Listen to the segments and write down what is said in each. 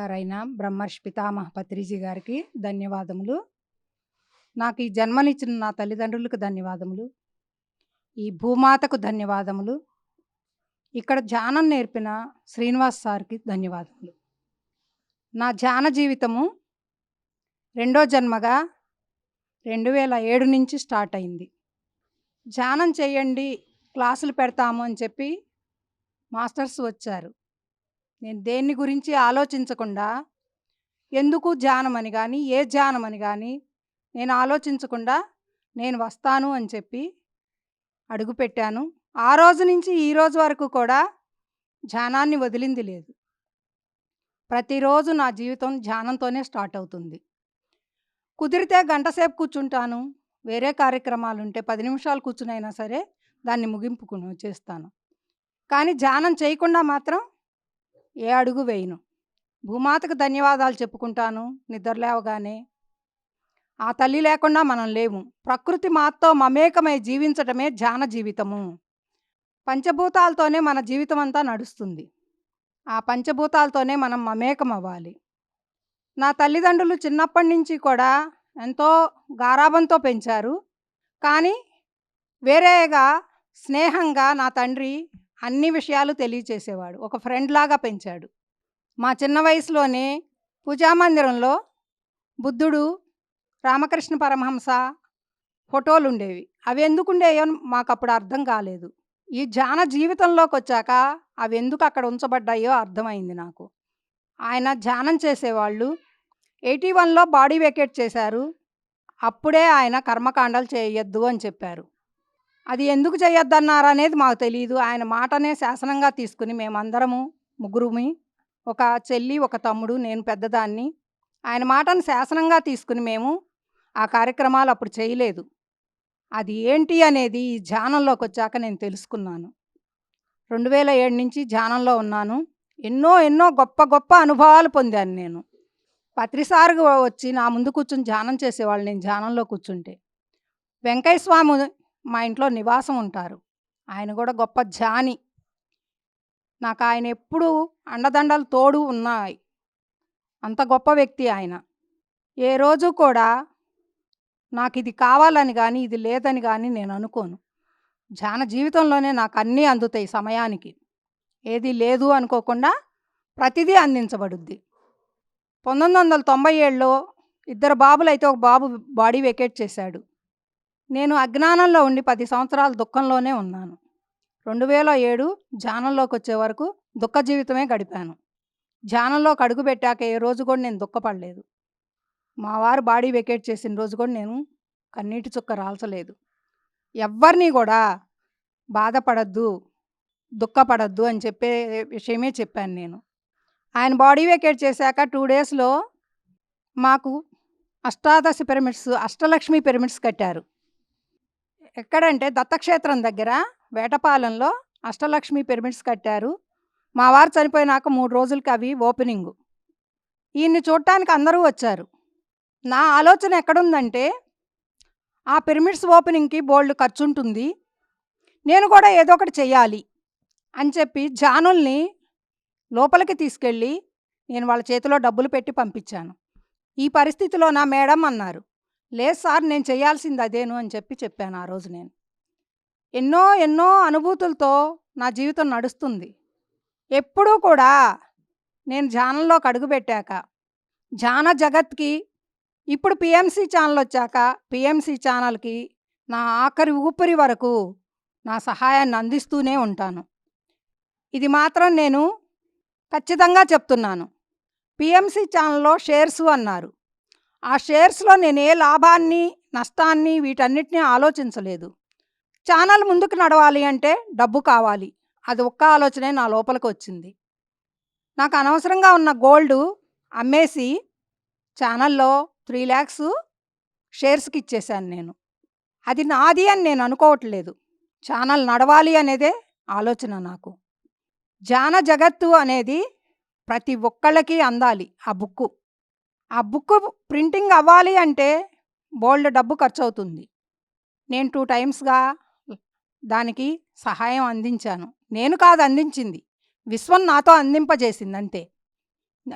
గారైన బ్రహ్మర్షి పితామహ పత్రిజీ గారికి ధన్యవాదములు. నాకు ఈ జన్మనిచ్చిన నా తల్లిదండ్రులకు ధన్యవాదములు. ఈ భూమాతకు ధన్యవాదములు. ఇక్కడ ధ్యానం నేర్పిన శ్రీనివాస్ సార్కి ధన్యవాదములు. నా ధ్యాన జీవితము రెండో జన్మగా రెండు వేల ఏడు నుంచి స్టార్ట్ అయింది. ధ్యానం చేయండి క్లాసులు పెడతాము అని చెప్పి మాస్టర్స్ వచ్చారు. నేను దేన్ని గురించి ఆలోచించకుండా ఎందుకు ధ్యానం అని కానీ ఏ ధ్యానం అని కానీ నేను ఆలోచించకుండా నేను వస్తాను అని చెప్పి అడుగుపెట్టాను. ఆ రోజు నుంచి ఈ రోజు వరకు కూడా ధ్యానాన్ని వదిలింది లేదు. ప్రతిరోజు నా జీవితం ధ్యానంతోనే స్టార్ట్ అవుతుంది. కుదిరితే గంటసేపు కూర్చుంటాను. వేరే కార్యక్రమాలు ఉంటే పది నిమిషాలు కూర్చునైనా సరే దాన్ని ముగింపుకుని చేస్తాను. కానీ ధ్యానం చేయకుండా మాత్రం ఏ అడుగు వేయను. భూమాతకు ధన్యవాదాలు చెప్పుకుంటాను నిద్రలేవగానే ఆ తల్లి లేకుండా మనం లేము. ప్రకృతి మాతో మమేకమై జీవించటమే ధ్యాన జీవితము. పంచభూతాలతోనే మన జీవితం అంతా నడుస్తుంది. ఆ పంచభూతాలతోనే మనం మమేకం అవ్వాలి నా తల్లిదండ్రులు చిన్నప్పటి నుంచి కూడా ఎంతో గారాబంతో పెంచారు. కానీ వేరేగా స్నేహంగా నా తండ్రి అన్ని విషయాలు తెలియచేసేవాడు. ఒక ఫ్రెండ్ లాగా పెంచాడు. మా చిన్న వయసులోనే పూజామందిరంలో బుద్ధుడు రామకృష్ణ పరమహంస ఫోటోలు ఉండేవి. అవి ఎందుకుండేయో మాకు అప్పుడు అర్థం కాలేదు. ఈ ధ్యాన జీవితంలోకి వచ్చాక అవి ఎందుకు అక్కడ ఉంచబడ్డాయో అర్థమైంది నాకు. ఆయన ధ్యానం చేసేవాళ్ళు. ఎయిటీ వన్లో బాడీ వెకేట్ చేశారు. అప్పుడే ఆయన కర్మకాండాలు చేయొద్దు అని చెప్పారు. అది ఎందుకు చేయొద్దన్నారు అనేది మాకు తెలియదు ఆయన మాటనే శాసనంగా తీసుకుని మేమందరము ముగ్గురుమి ఒక చెల్లి ఒక తమ్ముడు నేను పెద్దదాన్ని. ఆయన మాటను శాసనంగా తీసుకుని మేము ఆ కార్యక్రమాలు అప్పుడు చేయలేదు. అది ఏంటి అనేది ఈ ధ్యానంలోకి వచ్చాక నేను తెలుసుకున్నాను. రెండు వేల ఏడు నుంచి ధ్యానంలో ఉన్నాను. ఎన్నో ఎన్నో గొప్ప గొప్ప అనుభవాలు పొందాను నేను. పత్రిసారు వచ్చి నా ముందు కూర్చుని ధ్యానం చేసేవాళ్ళు నేను ధ్యానంలో కూర్చుంటే. వెంకయ్య స్వామి మా ఇంట్లో నివాసం ఉంటారు. ఆయన కూడా గొప్ప జాని. నాకు ఆయన ఎప్పుడూ అండదండలు తోడు ఉన్నాయి. అంత గొప్ప వ్యక్తి ఆయన. ఏ రోజు కూడా నాకు ఇది కావాలని కానీ ఇది లేదని కానీ నేను అనుకోను. జాన జీవితంలోనే నాకు అన్నీ అందుతాయి సమయానికి. ఏది లేదు అనుకోకుండా ప్రతిదీ అందించబడుద్ది. పంతొమ్మిది వందల తొంభై ఏడులో ఇద్దరు బాబులు అయితే ఒక బాబు బాడీ వెకేట్ చేశాడు. నేను అజ్ఞానంలో ఉండి పది సంవత్సరాలు దుఃఖంలోనే ఉన్నాను. రెండు వేల ఏడు ధ్యానంలోకి వచ్చే వరకు దుఃఖ జీవితమే గడిపాను. ధ్యానంలోకి అడుగు పెట్టాక ఏ రోజు కూడా నేను దుఃఖపడలేదు. మా వారు బాడీ వెకేట్ చేసిన రోజు కూడా నేను కన్నీటి చుక్క రాల్చలేదు. ఎవరిని కూడా బాధపడద్దు దుఃఖపడద్దు అని చెప్పే విషయమే చెప్పాను నేను. ఆయన బాడీ వెకేట్ చేశాక టూ డేస్లో మాకు అష్టాదశ పిరమిడ్స్ అష్టలక్ష్మి పిరమిడ్స్ కట్టారు. ఎక్కడంటే దత్తక్షేత్రం దగ్గర వేటపాలెంలో అష్టలక్ష్మి పిరమిడ్స్ కట్టారు. మా వారు చనిపోయినాక మూడు రోజులకి అవి ఓపెనింగ్. ఈయన్ని చూడటానికి అందరూ వచ్చారు. నా ఆలోచన ఎక్కడుందంటే ఆ పిరమిడ్స్ ఓపెనింగ్కి బోల్డ్ ఖర్చు ఉంటుంది నేను కూడా ఏదో ఒకటి చెయ్యాలి అని చెప్పి జానుల్ని లోపలికి తీసుకెళ్ళి నేను వాళ్ళ చేతిలో డబ్బులు పెట్టి పంపించాను. ఈ పరిస్థితిలో నా మేడం అన్నారు. లేదు సార్ నేను చేయాల్సింది అదేను అని చెప్పి చెప్పాను ఆ రోజు నేను. ఎన్నో ఎన్నో అనుభూతులతో నా జీవితం నడుస్తుంది. ఎప్పుడూ కూడా నేను ధ్యానంలోకి అడుగుపెట్టాక ధ్యాన జగత్కి ఇప్పుడు పిఎంసి ఛానల్ వచ్చాక పిఎంసి ఛానల్కి నా ఆఖరి ఊపిరి వరకు నా సహాయాన్ని అందిస్తూనే ఉంటాను. ఇది మాత్రం నేను ఖచ్చితంగా చెప్తున్నాను. పిఎంసి ఛానల్లో షేర్స్ అన్నారు. ఆ షేర్స్లో నేను ఏ లాభాన్ని నష్టాన్ని వీటన్నిటిని ఆలోచించలేదు. ఛానల్ ముందుకు నడవాలి అంటే డబ్బు కావాలి. అది ఒక్క ఆలోచనే నా లోపలికి వచ్చింది. నాకు అనవసరంగా ఉన్న గోల్డ్ అమ్మేసి ఛానల్లో త్రీ ల్యాక్స్ షేర్స్కి ఇచ్చేశాను నేను. అది నాది అని నేను అనుకోవట్లేదు. ఛానల్ నడవాలి అనేదే ఆలోచన నాకు. జాన జగత్తు అనేది ప్రతి ఒక్కళ్ళకి అందాలి ఆ బుక్కు. ఆ బుక్ ప్రింటింగ్ అవ్వాలి అంటే బోల్డ్ డబ్బు ఖర్చు అవుతుంది నేను టూ టైమ్స్గా దానికి సహాయం అందించాను. నేను కాదు అందించింది. విశ్వం నాతో అందింపజేసింది అంతే.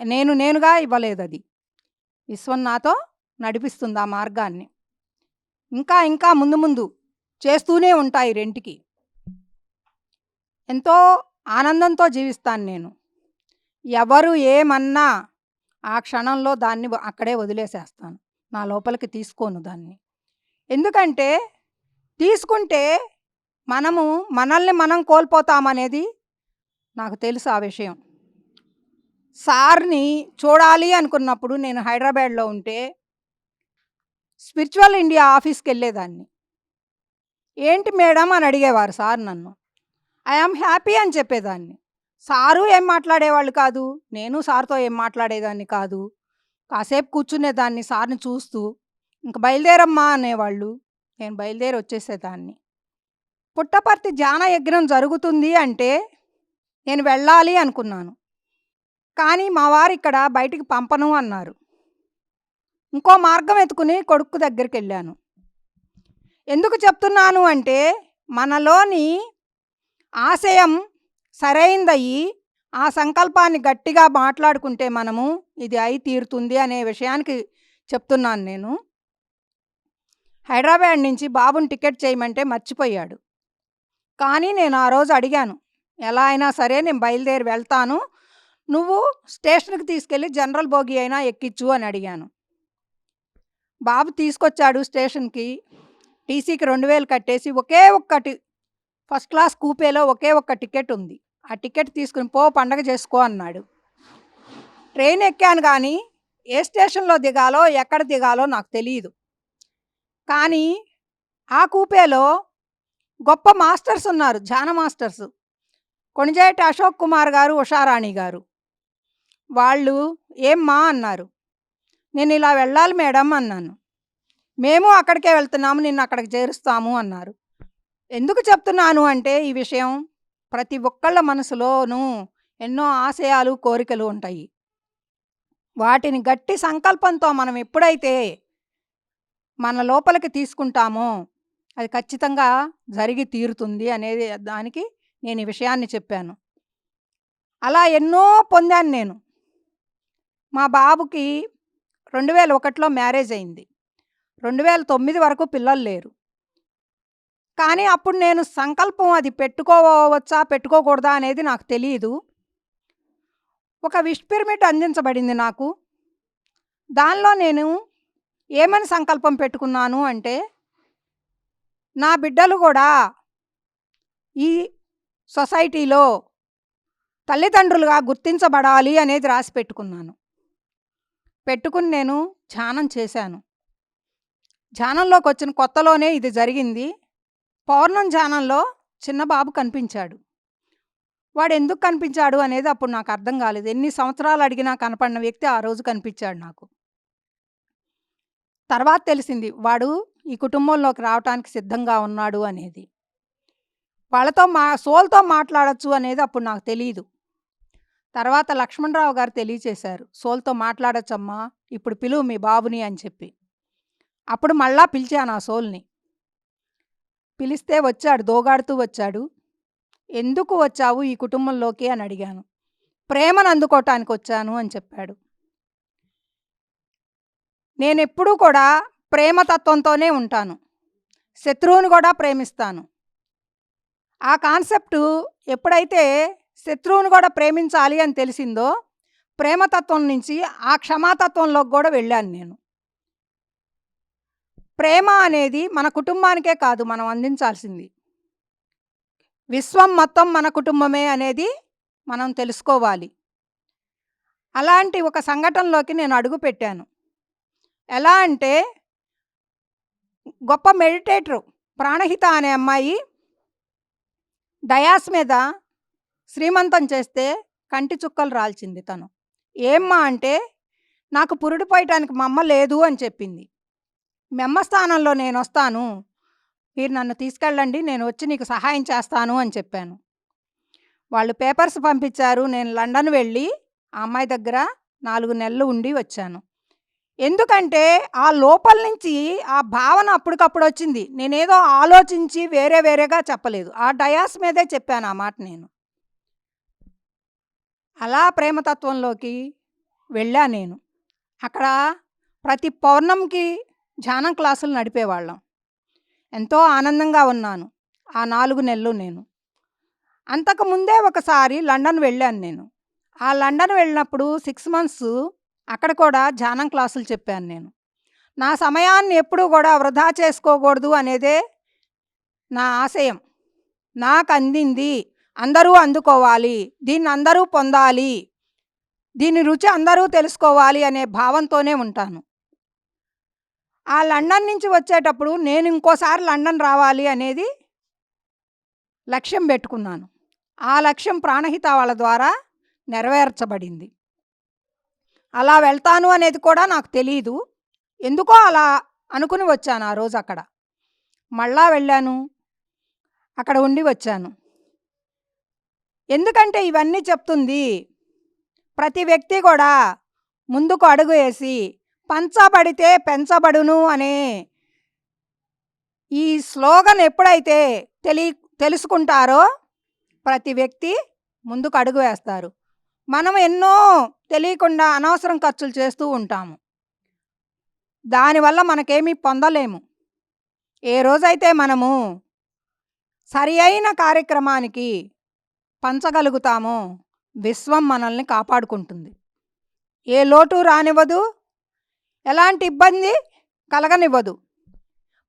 నేను నేనుగా ఇవ్వలేదు అది విశ్వం నాతో నడిపిస్తుంది ఆ మార్గాన్ని. ఇంకా ఇంకా ముందు ముందు చేస్తూనే ఉంటాయి రెంటికి. ఎంతో ఆనందంతో జీవిస్తాను నేను. ఎవరు ఏమన్నా ఆ క్షణంలో దాన్ని అక్కడే వదిలేసేస్తాను. నా లోపలికి తీసుకోను దాన్ని. ఎందుకంటే తీసుకుంటే మనము మనల్ని మనం కోల్పోతామనేది నాకు తెలుసు ఆ విషయం. సార్ని చూడాలి అనుకున్నప్పుడు నేను హైదరాబాద్లో ఉంటే స్పిరిచువల్ ఇండియా ఆఫీస్కి వెళ్ళేదాన్ని. ఏంటి మేడం అని అడిగేవారు సార్ నన్ను. ఐఆమ్ హ్యాపీ అని చెప్పేదాన్ని. సారు ఏం మాట్లాడేవాళ్ళు కాదు. నేను సార్తో ఏం మాట్లాడేదాన్ని కాదు. కాసేపు కూర్చునేదాన్ని సార్ని చూస్తూ ఇంక బయలుదేరమ్మా అనేవాళ్ళు. నేను బయలుదేరి వచ్చేసేదాన్ని. పుట్టపర్తి జాన యజ్ఞం జరుగుతుంది అంటే నేను వెళ్ళాలి అనుకున్నాను. కానీ మా వారు ఇక్కడ బయటికి పంపను అన్నారు. ఇంకో మార్గం ఎత్తుకుని కొడుకు దగ్గరికి వెళ్ళాను. ఎందుకు చెప్తున్నాను అంటే మనలోని ఆశయం సరైందయ్యి ఆ సంకల్పాన్ని గట్టిగా మాట్లాడుకుంటే మనము ఇది అయి తీరుతుంది అనే విషయానికి చెప్తున్నాను నేను. హైదరాబాద్ నుంచి బాబుని టికెట్ చేయమంటే మర్చిపోయాడు. కానీ నేను ఆ రోజు అడిగాను ఎలా అయినా సరే నేను బయలుదేరి వెళ్తాను. నువ్వు స్టేషన్కి తీసుకెళ్ళి జనరల్ బోగి అయినా ఎక్కించు అని అడిగాను. బాబు తీసుకొచ్చాడు స్టేషన్కి. టీసీకి రెండు వేలు కట్టేసి ఒకే ఒక్కటి ఫస్ట్ క్లాస్ కూపేలో ఒకే ఒక్క టికెట్ ఉంది. ఆ టికెట్ తీసుకుని పో పండగ చేసుకో అన్నాడు. ట్రైన్ ఎక్కాను కానీ ఏ స్టేషన్లో దిగాలో ఎక్కడ దిగాలో నాకు తెలియదు కానీ ఆ కూపేలో గొప్ప మాస్టర్స్ ఉన్నారు ధ్యాన మాస్టర్స్. కొణిజేటి అశోక్ కుమార్ గారు ఉషారాణి గారు. వాళ్ళు ఏమ్మా అన్నారు. నేను ఇలా వెళ్ళాలి మేడం అన్నాను. మేము అక్కడికే వెళ్తున్నాము నిన్ను అక్కడికి చేరుస్తాము అన్నారు. ఎందుకు చెప్తున్నాను అంటే ఈ విషయం ప్రతి ఒక్కళ్ళ మనసులోనూ ఎన్నో ఆశయాలు కోరికలు ఉంటాయి. వాటిని గట్టి సంకల్పంతో మనం ఎప్పుడైతే మన లోపలికి తీసుకుంటామో అది ఖచ్చితంగా జరిగి తీరుతుంది అనేది దానికి నేను ఈ విషయాన్ని చెప్పాను. అలా ఎన్నో పొందాను నేను. మా బాబుకి రెండు వేల ఒకటిలో మ్యారేజ్ అయింది. రెండు వేల తొమ్మిది వరకు పిల్లలు లేరు. కానీ అప్పుడు నేను సంకల్పం అది పెట్టుకోవచ్చా పెట్టుకోకూడదా అనేది నాకు తెలియదు ఒక విష్ పిరమిడ్ అందించబడింది నాకు. దానిలో నేను ఏమని సంకల్పం పెట్టుకున్నాను అంటే నా బిడ్డలు కూడా ఈ సొసైటీలో తల్లిదండ్రులుగా గుర్తించబడాలి అనేది రాసి పెట్టుకున్నాను. పెట్టుకుని నేను ధ్యానం చేశాను. ధ్యానంలోకి వచ్చిన కొత్తలోనే ఇది జరిగింది. పౌర్ణం ధ్యానంలో చిన్న బాబు కనిపించాడు. వాడు ఎందుకు కనిపించాడు అనేది అప్పుడు నాకు అర్థం కాలేదు. ఎన్ని సంవత్సరాలు అడిగినా కనపడిన వ్యక్తి ఆ రోజు కనిపించాడు నాకు. తర్వాత తెలిసింది వాడు ఈ కుటుంబంలోకి రావటానికి సిద్ధంగా ఉన్నాడు అనేది. వాళ్ళతో మా సోల్తో మాట్లాడొచ్చు అనేది అప్పుడు నాకు తెలియదు తర్వాత లక్ష్మణరావు గారు తెలియచేశారు. సోల్తో మాట్లాడొచ్చమ్మా ఇప్పుడు పిలువు మీ బాబుని అని చెప్పి. అప్పుడు మళ్ళా పిలిచాను ఆ సోల్ని. పిలిస్తే వచ్చాడు దోగాడుతూ వచ్చాడు. ఎందుకు వచ్చావు ఈ కుటుంబంలోకి? అని అడిగాను. ప్రేమను అందుకోవటానికి వచ్చాను అని చెప్పాడు. నేను ఎప్పుడూ కూడా ప్రేమతత్వంతోనే ఉంటాను. శత్రువుని కూడా ప్రేమిస్తాను. ఆ కాన్సెప్టు ఎప్పుడైతే శత్రువును కూడా ప్రేమించాలి అని తెలిసిందో ప్రేమతత్వం నుంచి ఆ క్షమాతత్వంలోకి కూడా వెళ్ళాను నేను. ప్రేమ అనేది మన కుటుంబానికే కాదు మనం అందించాల్సింది. విశ్వం మొత్తం మన కుటుంబమే అనేది మనం తెలుసుకోవాలి. అలాంటి ఒక సంఘటనలోకి నేను అడుగు పెట్టాను. ఎలా అంటే గొప్ప మెడిటేటరు ప్రాణహిత అనే అమ్మాయి డయాస్ మీద శ్రీమంతం చేస్తే కంటి చుక్కలు రాల్చింది తను. ఏమ్మా అంటే నాకు పురుడు పోయటానికి మా అమ్మ లేదు అని చెప్పింది. మెమ్మస్థానంలో స్థానంలో నేను వస్తాను మీరు నన్ను తీసుకెళ్ళండి నేను వచ్చి నీకు సహాయం చేస్తాను అని చెప్పాను. వాళ్ళు పేపర్స్ పంపించారు. నేను లండన్ వెళ్ళి ఆ అమ్మాయి దగ్గర నాలుగు నెలలు ఉండి వచ్చాను. ఎందుకంటే ఆ లోపల నుంచి ఆ భావన అప్పటికప్పుడు వచ్చింది. నేనేదో ఆలోచించి వేరే వేరేగా చెప్పలేదు. ఆ డయాస్ మీదే చెప్పాను ఆ మాట నేను. అలా ప్రేమతత్వంలోకి వెళ్ళా నేను. అక్కడ ప్రతి పౌర్ణంకి ధ్యానం క్లాసులు నడిపేవాళ్ళం. ఎంతో ఆనందంగా ఉన్నాను ఆ నాలుగు నెలలు నేను. అంతకుముందే ఒకసారి లండన్ వెళ్ళాను నేను. ఆ లండన్ వెళ్ళినప్పుడు సిక్స్ మంత్స్ అక్కడ కూడా ధ్యానం క్లాసులు చెప్పాను నేను. నా సమయాన్ని ఎప్పుడూ కూడా వృధా చేసుకోకూడదు అనేదే నా ఆశయం. నాకు అందింది అందరూ అందుకోవాలి దీన్ని అందరూ పొందాలి దీని రుచి అందరూ తెలుసుకోవాలి అనే భావంతోనే ఉంటాను. ఆ లండన్ నుంచి వచ్చేటప్పుడు నేను ఇంకోసారి లండన్ రావాలి అనేది లక్ష్యం పెట్టుకున్నాను. ఆ లక్ష్యం ప్రాణహిత వాళ్ళ ద్వారా నెరవేర్చబడింది. అలా వెళ్తాను అనేది కూడా నాకు తెలియదు ఎందుకో అలా అనుకుని వచ్చాను ఆ రోజు అక్కడ. మళ్ళా వెళ్ళాను. అక్కడ ఉండి వచ్చాను. ఎందుకంటే ఇవన్నీ చెప్తుంది. ప్రతి వ్యక్తి కూడా ముందుకు అడుగు వేసి పంచబడితే పెంచబడును అనే ఈ స్లోగన్ ఎప్పుడైతే తెలి తెలుసుకుంటారో ప్రతి వ్యక్తి ముందుకు అడుగు వేస్తారు. మనం ఎన్నో తెలియకుండా అనవసరం ఖర్చులు చేస్తూ ఉంటాము. దానివల్ల మనకేమీ పొందలేము. ఏ రోజైతే మనము సరి అయిన కార్యక్రమానికి పంచగలుగుతామో విశ్వం మనల్ని కాపాడుకుంటుంది. ఏ లోటు రానివ్వదు ఎలాంటి ఇబ్బంది కలగనివ్వదు.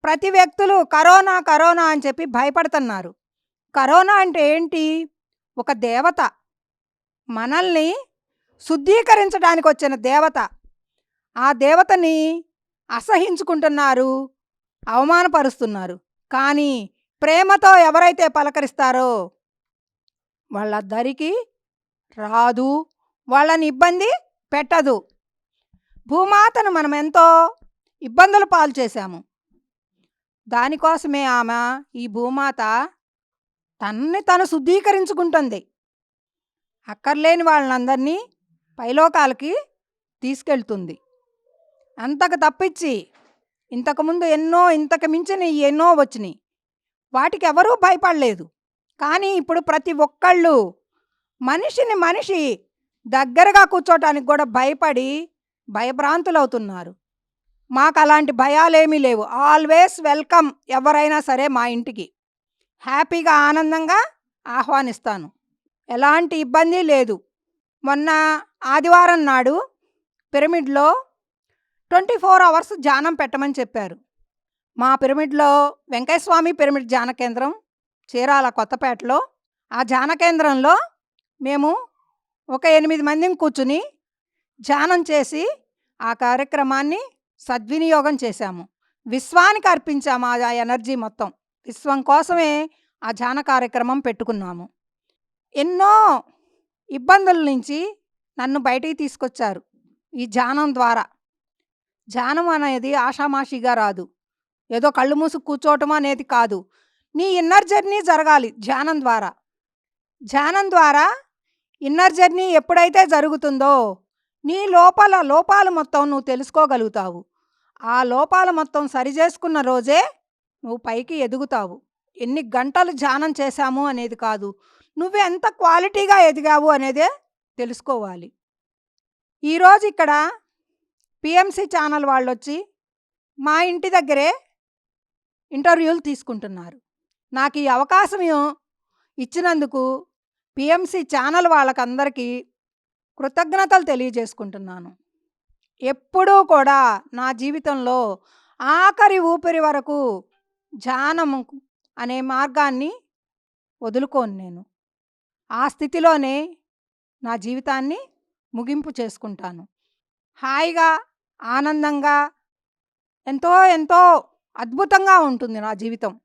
ప్రతి వ్యక్తులు కరోనా కరోనా అని చెప్పి భయపడుతున్నారు. కరోనా అంటే ఏంటి? ఒక దేవత మనల్ని శుద్ధీకరించడానికి వచ్చిన దేవత. ఆ దేవతని అసహించుకుంటున్నారు అవమానపరుస్తున్నారు. కానీ ప్రేమతో ఎవరైతే పలకరిస్తారో వాళ్ళ దరికి రాదు వాళ్ళని ఇబ్బంది పెట్టదు. భూమాతను మనం ఎంతో ఇబ్బందులు పాలు చేశాము. దానికోసమే ఆమె ఈ భూమాత తన్ని తను శుద్ధీకరించుకుంటుంది. అక్కర్లేని వాళ్ళందరినీ పైలోకాలకి తీసుకెళ్తుంది. అంతకు తప్పించి ఇంతకుముందు ఎన్నో ఇంతకు మించిన ఎన్నో వచ్చినాయి. వాటికి ఎవరూ భయపడలేదు. కానీ ఇప్పుడు ప్రతి ఒక్కళ్ళు మనిషిని మనిషి దగ్గరగా కూర్చోటానికి కూడా భయపడి భయభ్రాంతులవుతున్నారు. మాకు అలాంటి భయాలేమీ లేవు. ఆల్వేస్ వెల్కమ్ ఎవరైనా సరే మా ఇంటికి. హ్యాపీగా ఆనందంగా ఆహ్వానిస్తాను. ఎలాంటి ఇబ్బంది లేదు. మొన్న ఆదివారం నాడు పిరమిడ్లో ట్వంటీ ఫోర్ అవర్స్ ధ్యానం పెట్టమని చెప్పారు. మా పిరమిడ్లో వెంకయ్యస్వామి పిరమిడ్ ధ్యాన కేంద్రం చీరాల కొత్తపేటలో. ఆ ధ్యాన కేంద్రంలో మేము ఒక ఎనిమిది మందిని కూర్చుని ధ్యానం చేసి ఆ కార్యక్రమాన్ని సద్వినియోగం చేశాము. విశ్వానికి అర్పించాము ఆ ఎనర్జీ మొత్తం. విశ్వం కోసమే ఆ ధ్యాన కార్యక్రమం పెట్టుకున్నాము. ఎన్నో ఇబ్బందుల నుంచి నన్ను బయటికి తీసుకొచ్చారు ఈ ధ్యానం ద్వారా. ధ్యానం అనేది ఆషామాషిగా రాదు. ఏదో కళ్ళు మూసి కూర్చోవటం అనేది కాదు. నీ ఇన్నర్ జర్నీ జరగాలి ధ్యానం ద్వారా. ధ్యానం ద్వారా ఇన్నర్ జర్నీ ఎప్పుడైతే జరుగుతుందో నీ లోపల లోపాలు మొత్తం నువ్వు తెలుసుకోగలుగుతావు. ఆ లోపాలు మొత్తం సరిచేసుకున్న రోజే నువ్వు పైకి ఎదుగుతావు. ఎన్ని గంటలు ధ్యానం చేశాము అనేది కాదు. నువ్వు ఎంత క్వాలిటీగా ఎదిగావు అనేదే తెలుసుకోవాలి. ఈరోజు ఇక్కడ పిఎంసి ఛానల్ వాళ్ళు వచ్చి మా ఇంటి దగ్గరే ఇంటర్వ్యూలు తీసుకుంటున్నారు. నాకు ఈ అవకాశం ఇచ్చినందుకు పిఎంసి ఛానల్ వాళ్ళకందరికీ కృతజ్ఞతలు తెలియజేసుకుంటున్నాను. ఎప్పుడూ కూడా నా జీవితంలో ఆఖరి ఊపిరి వరకు ధ్యానం అనే మార్గాన్ని వదులుకోను నేను. ఆ స్థితిలోనే నా జీవితాన్ని ముగింపు చేసుకుంటాను. హాయిగా ఆనందంగా ఎంతో ఎంతో అద్భుతంగా ఉంటుంది నా జీవితం.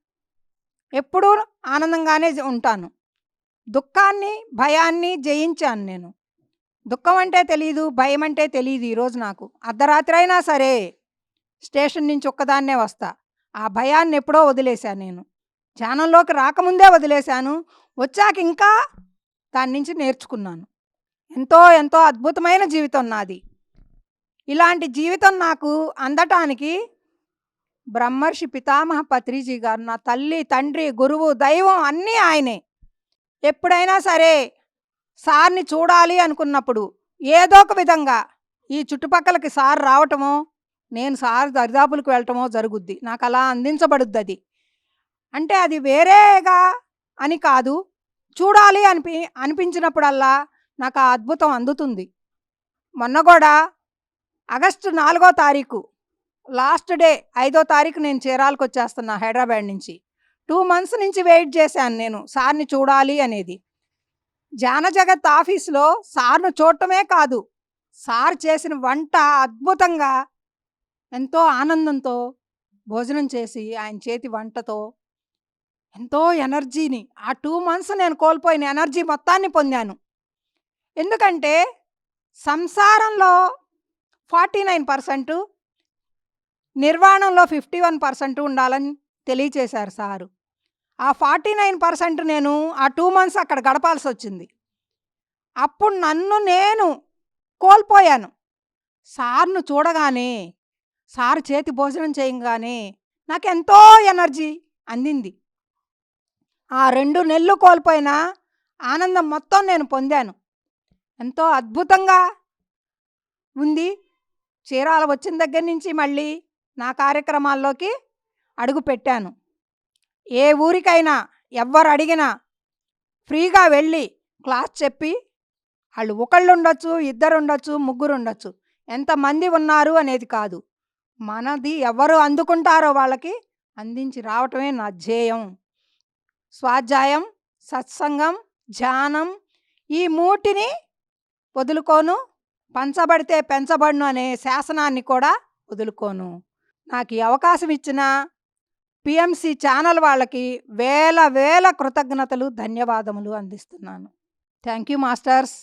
ఎప్పుడూ ఆనందంగానే ఉంటాను. దుఃఖాన్ని భయాన్ని జయించాను నేను. దుఃఖం అంటే తెలియదు భయం అంటే తెలియదు ఈరోజు నాకు. అర్ధరాత్రి అయినా సరే స్టేషన్ నుంచి ఒక్కదాన్నే వస్తా. ఆ భయాన్ని ఎప్పుడో వదిలేశాను నేను. ధ్యానంలోకి రాకముందే వదిలేశాను. వచ్చాక ఇంకా దాని నుంచి నేర్చుకున్నాను. ఎంతో ఎంతో అద్భుతమైన జీవితం నాది. ఇలాంటి జీవితం నాకు అందటానికి బ్రహ్మర్షి పితామహ పత్రిజీ గారు నా తల్లి తండ్రి గురువు దైవం అన్నీ ఆయనే. ఎప్పుడైనా సరే సార్ని చూడాలి అనుకున్నప్పుడు ఏదో ఒక విధంగా ఈ చుట్టుపక్కలకి సార్ రావటమో నేను సార్ దరిదాపులకు వెళ్ళటమో జరుగుద్ది. నాకు అలా అందించబడుద్ది అది అంటే అది వేరేగా అని కాదు. చూడాలి అనిపి అనిపించినప్పుడల్లా నాకు ఆ అద్భుతం అందుతుంది. మొన్న కూడా ఆగస్టు నాలుగో తారీఖు లాస్ట్ డే ఐదో తారీఖు నేను చీరాలకు వచ్చేస్తున్నా హైదరాబాద్ నుంచి. టూ మంత్స్ నుంచి వెయిట్ చేశాను నేను సార్ని చూడాలి అనేది. జాన జగత్ ఆఫీస్లో సార్ను చూడటమే కాదు సార్ చేసిన వంట అద్భుతంగా ఎంతో ఆనందంతో భోజనం చేసి ఆయన చేతి వంటతో ఎంతో ఎనర్జీని ఆ టూ మంత్స్ నేను కోల్పోయిన ఎనర్జీ మొత్తాన్ని పొందాను. ఎందుకంటే సంసారంలో ఫార్టీ నైన్ పర్సెంట్ నిర్వాణంలో ఫిఫ్టీ వన్ పర్సెంట్ ఉండాలని తెలియచేశారు సారు. ఆ ఫార్టీ నైన్ పర్సెంట్ నేను ఆ టూ మంత్స్ అక్కడ గడపాల్సి వచ్చింది అప్పుడు నన్ను నేను కోల్పోయాను. సార్ను చూడగానే సార్ చేతి భోజనం చేయగానే నాకు ఎంతో ఎనర్జీ అందింది. ఆ రెండు నెలలు కోల్పోయిన ఆనందం మొత్తం నేను పొందాను. ఎంతో అద్భుతంగా ఉంది. చీరాల వచ్చిన దగ్గర నుంచి మళ్ళీ నా కార్యక్రమాల్లోకి అడుగు పెట్టాను ఏ ఊరికైనా ఎవ్వరు అడిగినా ఫ్రీగా వెళ్ళి క్లాస్ చెప్పి వాళ్ళు ఒకళ్ళు ఉండొచ్చు ఇద్దరు ఉండొచ్చు ముగ్గురు ఉండొచ్చు ఎంతమంది ఉన్నారు అనేది కాదు. మనది ఎవరు అందుకుంటారో వాళ్ళకి అందించి రావటమే నా ధ్యేయం. స్వాధ్యాయం సత్సంగం ధ్యానం ఈ మూటిని వదులుకోను పంచబడితే పెంచబడును అనే శాసనాన్ని కూడా వదులుకోను. నాకు ఈ అవకాశం ఇచ్చిన పిఎంసి ఛానల్ వాళ్ళకి వేల వేల కృతజ్ఞతలు ధన్యవాదములు అందిస్తున్నాను. Thank you masters.